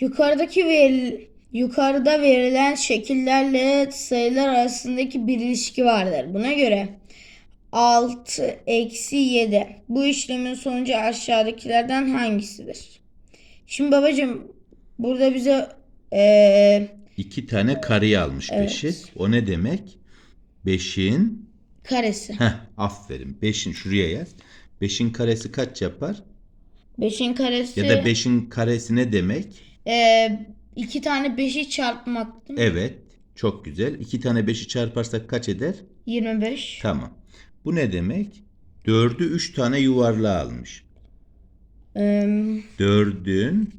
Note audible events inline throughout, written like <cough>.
Yukarıdaki veril- yukarıda verilen şekillerle sayılar arasındaki bir ilişki vardır. Buna göre 6 eksi 7. Bu işlemin sonucu aşağıdakilerden hangisidir? Şimdi babacığım burada bize eee, İki tane kareyi almış Evet. beşi. O ne demek? Beşin karesi. Heh, aferin. Beşin şuraya yaz. Beşin karesi kaç yapar? 5'in karesi Ya da beşin karesi ne demek? Eee, iki tane 5'i çarpmak değil mi? Evet. Çok güzel. İki tane beşi çarparsak kaç eder? 25. Tamam. Bu ne demek? Dördü üç tane yuvarlağı almış. Dördün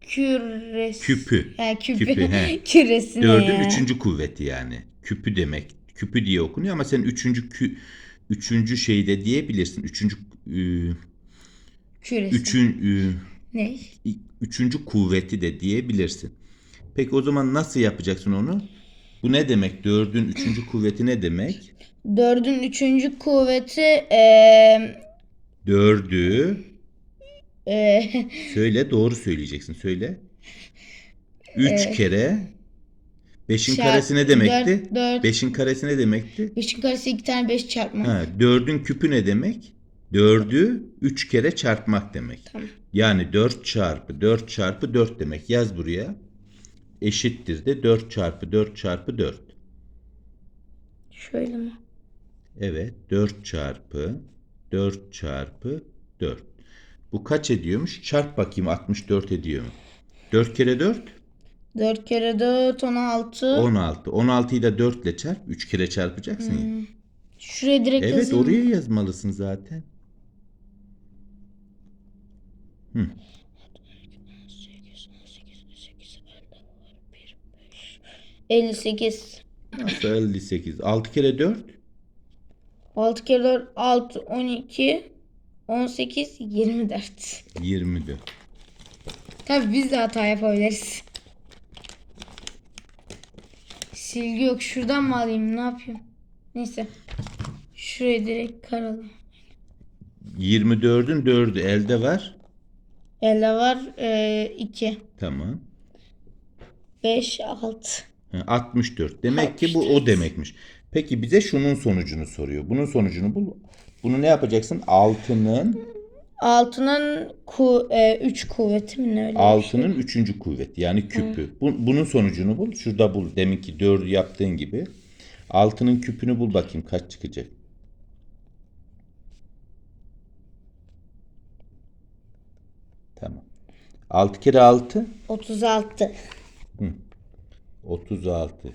küresi. küpü. Ha, küpü. Küpü, he. <laughs> Küresi ne Dördün ya? üçüncü kuvveti yani. Küpü demek. Küpü diye okunuyor ama sen üçüncü kü, üçüncü şeyde diyebilirsin. Üçüncü e, Küresi. üçün e, Ne? üçüncü kuvveti de diyebilirsin. Peki o zaman nasıl yapacaksın onu? Bu ne demek? Dördün üçüncü kuvveti ne demek? Dördün üçüncü kuvveti eee Dördü eee, <laughs> söyle doğru söyleyeceksin söyle. Üç kere beşin Çarp- karesi ne demekti? dört- dört. Beşin karesi ne demekti? beşin karesi iki tane beş çarpma. Ha, dördün küpü ne demek? Dördü üç kere çarpmak demek. Tamam. Yani dört çarpı dört çarpı dört demek. Yaz buraya. Eşittir de dört çarpı dört çarpı dört. Şöyle mi? Evet 4 çarpı 4 çarpı 4. Bu kaç ediyormuş? Çarp bakayım 64 ediyor mu? 4 kere 4 Dört kere dört on altı. 16. 16'yı da 4 ile çarp. 3 kere çarpacaksın ya. Şuraya direkt Evet yazayım. mı? oraya yazmalısın zaten. Hı. 58. Nasıl 58? 6 kere 4 6 kere 4 6 12 18 24. 24. Tabii biz de hata yapabiliriz. Silgi yok. Şuradan mı alayım? Ne yapayım? Neyse. Şuraya direkt karalayayım. 24'ün 4'ü elde var. Elde var 2, Tamam. 5, 6. Ha, 64. Demek ki bu o demekmiş. Peki bize şunun sonucunu soruyor. Bunun sonucunu bul. Bunu ne yapacaksın? 6'nın Altının 3 kuvveti mi ne öyle? bir şey? Altının üçüncü kuvveti yani küpü. Bu- bunun sonucunu bul. Şurada bul. Deminki dördü yaptığın gibi. Altının küpünü bul bakayım kaç çıkacak. Tamam. 6 kere 6 36. 36.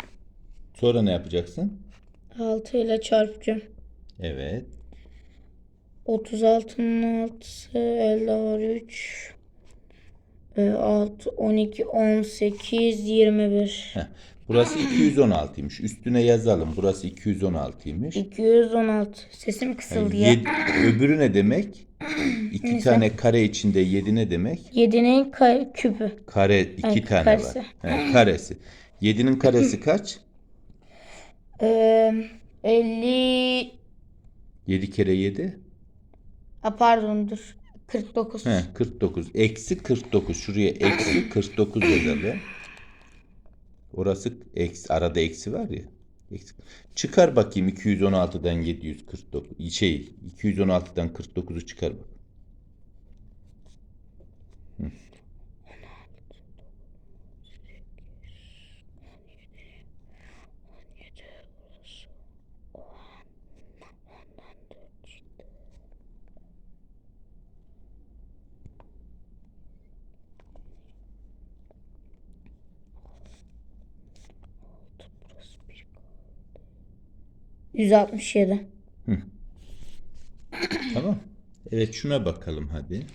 Sonra ne yapacaksın? 6 ile çarpacağım. Evet. 36'nın 6'sı elde var 3. 6, 12, 18, 21. Heh. Burası 216'ymış. Üstüne yazalım. Burası 216'ymış. 216. Sesim kısıldı ya. Yed- öbürü ne demek? <clears throat> İki tane kare içinde 7 ne demek? 7'nin ka- küpü. Kare iki Ay, tane karesi. var. He, karesi. 7'nin karesi <clears throat> kaç? Ee, 50 7 kere 7. A, pardon dur. 49. He, 49. Eksi 49. Şuraya eksi 49 yazalım. Orası eksi. Arada eksi var ya. Eksi. Çıkar bakayım 216'dan 749. Şey 216'dan 49'u çıkar bak. Hı. Hı. 167. Tamam. Evet şuna bakalım hadi.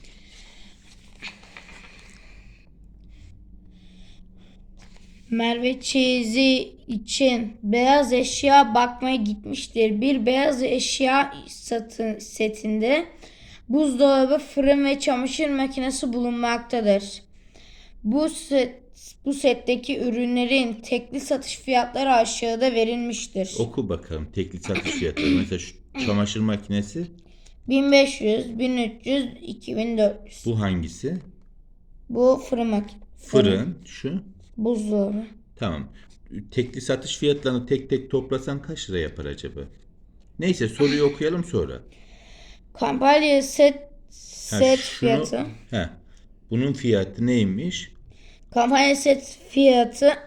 Merve çeyizi için beyaz eşya bakmaya gitmiştir. Bir beyaz eşya satın, setinde buzdolabı, fırın ve çamaşır makinesi bulunmaktadır. Bu set, bu setteki ürünlerin tekli satış fiyatları aşağıda verilmiştir. Oku bakalım tekli satış fiyatları. <clears throat> Mesela şu çamaşır makinesi 1500, 1300, 2400. bu hangisi? Bu fırın mak Fırın şu. Buzdolabı. Tamam. Tekli satış fiyatlarını tek tek toplasan kaç lira yapar acaba? Neyse soruyu okuyalım sonra. Kampanya set Ha, set şunu- fiyatı. He. Bunun fiyatı neymiş? Kampanya set fiyatı <clears throat>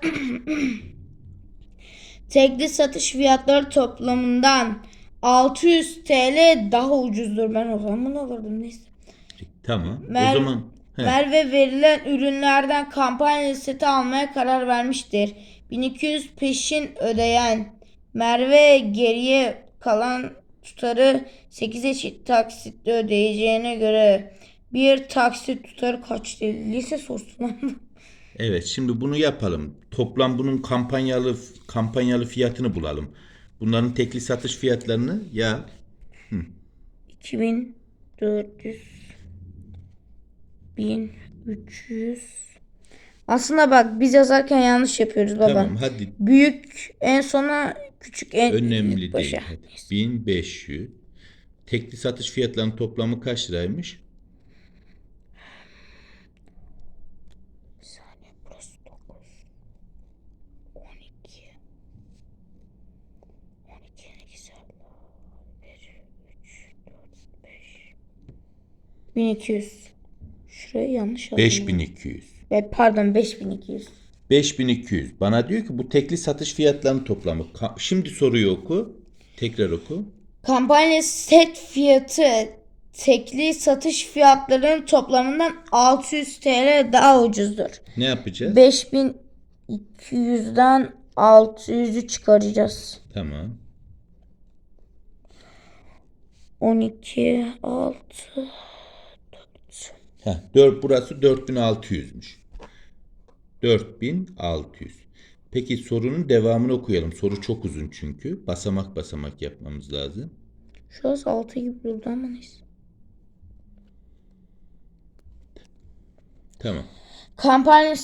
tekli satış fiyatları toplamından 600 TL daha ucuzdur. Ben o zaman bunu alırdım neyse. Tamam. Mer- o zaman he. Merve verilen ürünlerden kampanya seti almaya karar vermiştir. 1200 peşin ödeyen Merve geriye kalan tutarı 8 eşit taksitle ödeyeceğine göre bir taksit tutarı kaçtı? Lise sorusu lan. bu. Evet şimdi bunu yapalım. Toplam bunun kampanyalı kampanyalı fiyatını bulalım. Bunların tekli satış fiyatlarını ya 2400 1300 Aslında bak biz yazarken yanlış yapıyoruz baba. tamam hadi Büyük en sona küçük en önemli değil. başa. Hadi. 1500 tekli satış fiyatlarının toplamı kaç liraymış? Bir saniye burası 9 12 12 ne güzel 1 3 4 5 1200 Şurayı yanlış aldım. 5200. Ve pardon 5200 5200. Bana diyor ki bu tekli satış fiyatlarının toplamı. Ka- Şimdi soruyu oku. Tekrar oku. Kampanya set fiyatı tekli satış fiyatlarının toplamından 600 TL daha ucuzdur. Ne yapacağız? 5200'den 600'ü çıkaracağız. Tamam. 12 6 Heh, 4 burası 4600'müş. 4600. Peki sorunun devamını okuyalım. Soru çok uzun çünkü. Basamak basamak yapmamız lazım. Şurası 6 gibi durdu ama neyse. Tamam. Kampanya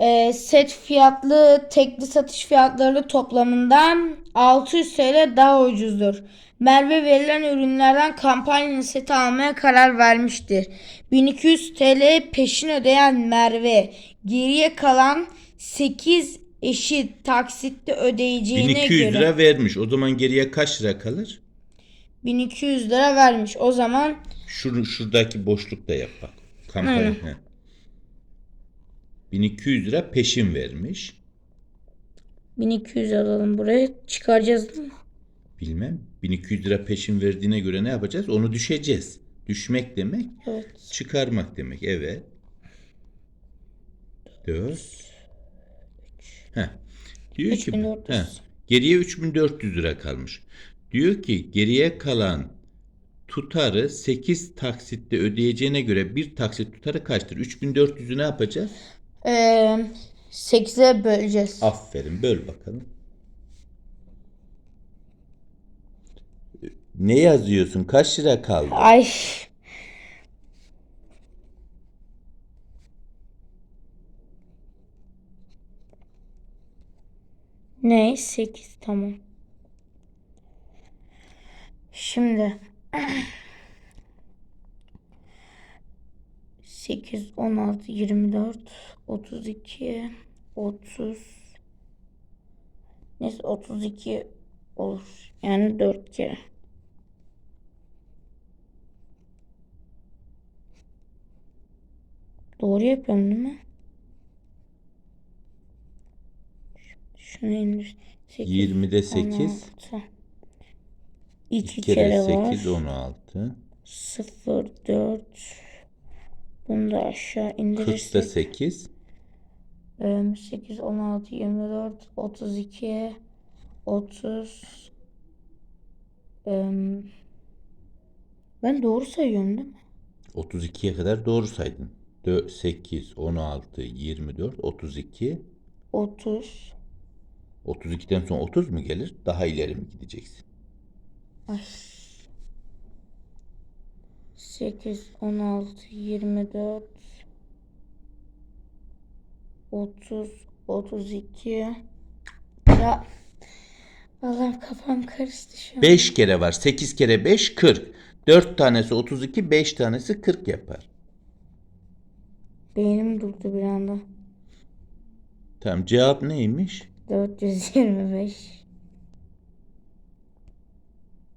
e, set fiyatlı tekli satış fiyatları toplamından 600 TL daha ucuzdur. Merve verilen ürünlerden kampanya seti almaya karar vermiştir. 1200 TL peşin ödeyen Merve geriye kalan 8 eşit taksitle ödeyeceğine 1200 göre lira vermiş. O zaman geriye kaç lira kalır? 1200 lira vermiş. O zaman Şunu şuradaki boşlukta yap bak. Kampanya. Heh. 1200 lira peşin vermiş. 1200 alalım buraya çıkaracağız mi? Bilmem. 1200 lira peşin verdiğine göre ne yapacağız? Onu düşeceğiz. Düşmek demek Evet. çıkarmak demek. Evet. 4 Heh. Diyor ki 3400. heh, geriye 3400 lira kalmış. Diyor ki geriye kalan tutarı 8 taksitte ödeyeceğine göre bir taksit tutarı kaçtır? 3400'ü ne yapacağız? Ee, 8'e böleceğiz. Aferin böl bakalım. Ne yazıyorsun? Kaç lira kaldı? Ay. Ne? 8 tamam. Şimdi 8 16 24 32 30 Neyse 32 olur. Yani 4 kere. Doğru yapıyorum değil mi? Şunu indir. 8, 20'de 8, 2 2 kere, kere var. 8 16. 0, 4. Bunu da aşağı 40'da indirirsek. 8. 8, 16, 24, 32, 30. Em, Ben doğru sayıyorum değil mi? 32'ye kadar doğru saydın. 4, 8, 16, 24, 32. 30. 32'den sonra 30 mu gelir? Daha ileri mi gideceksin? Ay. 8, 16, 24, 30, 32. Ya Allah'ım kafam karıştı şu an. 5 kere var. 8 kere 5 40. 4 tanesi 32, 5 tanesi 40 yapar. Beynim durdu bir anda. Tamam cevap neymiş? 425.